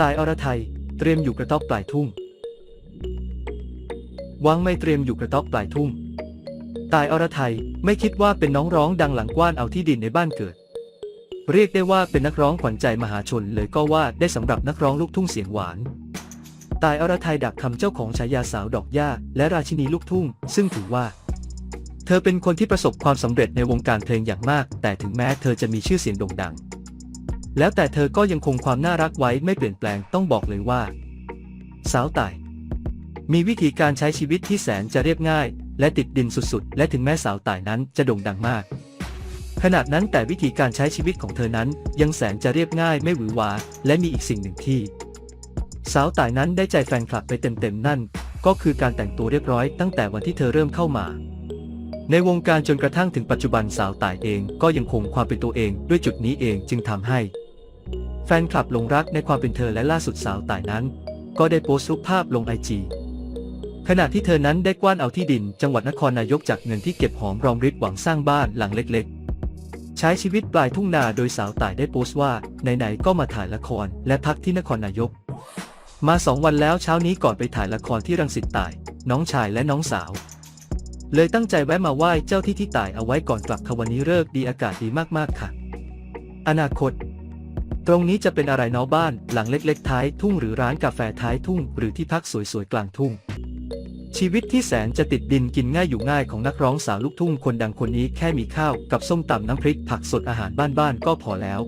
ตายอรไทย เตรียมอยู่กระต๊อบปลายทุ่งวังไม่เตรียมอยู่กระต๊อบปลายทุ่ง ตายอรไทยไม่คิดว่าเป็นน้องร้องดังหลังกว้านเอาที่ดินในบ้านเกิด เรียกได้ว่าเป็นนักร้องขวัญใจมหาชนเลยก็ว่าได้สำหรับนักร้องลูกทุ่งเสียงหวาน ตายอรไทยดักคำเจ้าของฉายาสาวดอกหญ้าและราชินีลูกทุ่ง ซึ่งถือว่า เธอเป็นคนที่ประสบความสำเร็จในวงการเพลงอย่างมาก แต่ถึงแม้เธอจะมีชื่อเสียงโด่งดัง แล้วแต่เธอก็ยังคงความน่ารักไว้ไม่เปลี่ยนแปลงต้องบอกเลยว่า สาวต่าย มีวิธีการใช้ชีวิตที่แสนจะเรียบง่าย และติดดินสุดๆ และถึงแม้สาวต่ายนั้นจะโด่งดังมาก ขนาดนั้นแต่วิธีการใช้ชีวิตของเธอนั้นยังแสนจะเรียบง่ายไม่หวือหวา และมีอีกสิ่งหนึ่งที่ สาวต่ายนั้นได้ใจแฟนคลับไปเต็มๆนั่น ก็คือการแต่งตัวเรียบร้อยตั้งแต่วันที่เธอเริ่มเข้ามาในวงการจนกระทั่งถึงปัจจุบันสาวต่ายเองก็ยังคงความเป็นตัวเองด้วยจุดนี้เองจึงทำให้ แฟนคลับหลงรักในความเป็นเธอและล่าสุดสาวต่ายนั้น ก็ได้โพสต์รูปภาพลงไอจีขณะที่เธอนั้นได้กว้านเอาที่ดิน จังหวัดนครนายกจากเงินที่เก็บหอมรอมริบหวังสร้างบ้านหลังเล็กๆ ใช้ชีวิตปลายทุ่งนาโดยสาวต่ายได้โพสต์ว่าไหนๆก็มาถ่ายละครและพักที่นครนายก มาสองวันแล้วเช้านี้ก่อนไปถ่ายละครที่รังสิตต่าย น้องชายและน้องสาว เลยตั้งใจแวะมาไหว้เจ้าที่ที่ต่ายเอาไว้ก่อนกลับค่ะวันนี้เลิกดีอากาศดีมากๆค่ะ อนาคต ตรงนี้จะเป็นอะไรเนาะบ้านหลังเล็กๆ ท้ายทุ่งหรือร้านกาแฟท้ายทุ่ง หรือที่พักสวยๆ กลางทุ่ง ชีวิตที่แสนจะติดดินกินง่ายอยู่ง่ายของนักร้องสาวลูกทุ่งคนดังคนนี้แค่มีข้าวกับส้มตำน้ำพริกผักสดอาหารบ้านๆก็พอแล้ว